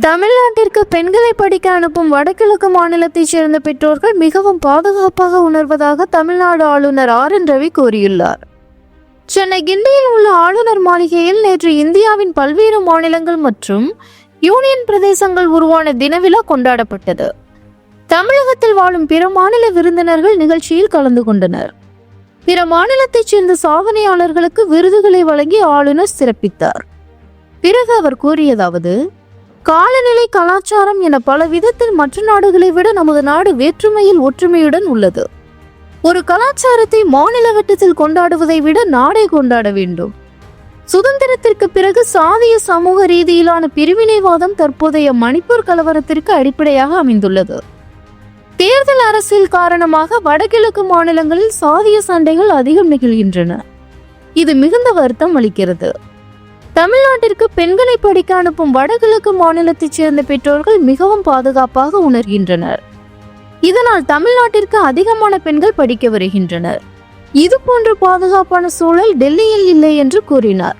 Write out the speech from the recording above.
தமிழ்நாட்டிற்கு பெண்களை படிக்க அனுப்பும் வடகிழக்கு மாநிலத்தைச் சேர்ந்த பெற்றோர்கள் மிகவும் பாதுகாப்பாக உணர்வதாக தமிழ்நாடு ஆளுநர் ஆர் என் ரவி கூறியுள்ளார். சென்னை கிண்டியில் உள்ள ஆளுநர் மாளிகையில் நேற்று இந்தியாவின் பல்வேறு மாநிலங்கள் மற்றும் யூனியன் பிரதேசங்கள் உருவான தினவிழா கொண்டாடப்பட்டது. தமிழகத்தில் வாழும் பிற மாநில விருந்தினர்கள் நிகழ்ச்சியில் கலந்து கொண்டனர். பிற மாநிலத்தைச் சேர்ந்த சாதனையாளர்களுக்கு விருதுகளை வழங்கி ஆளுநர் சிறப்பித்தார். பிறகு அவர் கூறியதாவது காலநிலை கலாச்சாரம் என பல விதத்தில் மற்ற நாடுகளை விட நமது நாடு வேற்றுமையில் ஒற்றுமையுடன் உள்ளது. ஒரு கலாச்சாரத்தை மாநில வட்டத்தில் கொண்டாடுவதை விட நாடே கொண்டாட வேண்டும். சுதந்திரத்திற்கு பிறகு சாதிய சமூக ரீதியிலான பிரிவினைவாதம் தற்போதைய மணிப்பூர் கலவரத்திற்கு அடிப்படையாக அமைந்துள்ளது. தேர்தல் அரசியல் காரணமாக வடகிழக்கு மாநிலங்களில் சாதிய சண்டைகள் அதிகம் நிகழ்கின்றன. இது மிகுந்த வருத்தம் அளிக்கிறது. தமிழ்நாட்டிற்கு பெண்களை படிக்க அனுப்பும் வடகிழக்கு மாநிலத்தைச் சேர்ந்த பெற்றோர்கள் மிகவும் பாதுகாப்பாக உணர்கின்றனர். இதனால் தமிழ்நாட்டிற்கு அதிகமான பெண்கள் படிக்க வருகின்றனர். இது போன்ற பாதுகாப்பான சூழல் டெல்லியில் இல்லை என்று கூறினார்.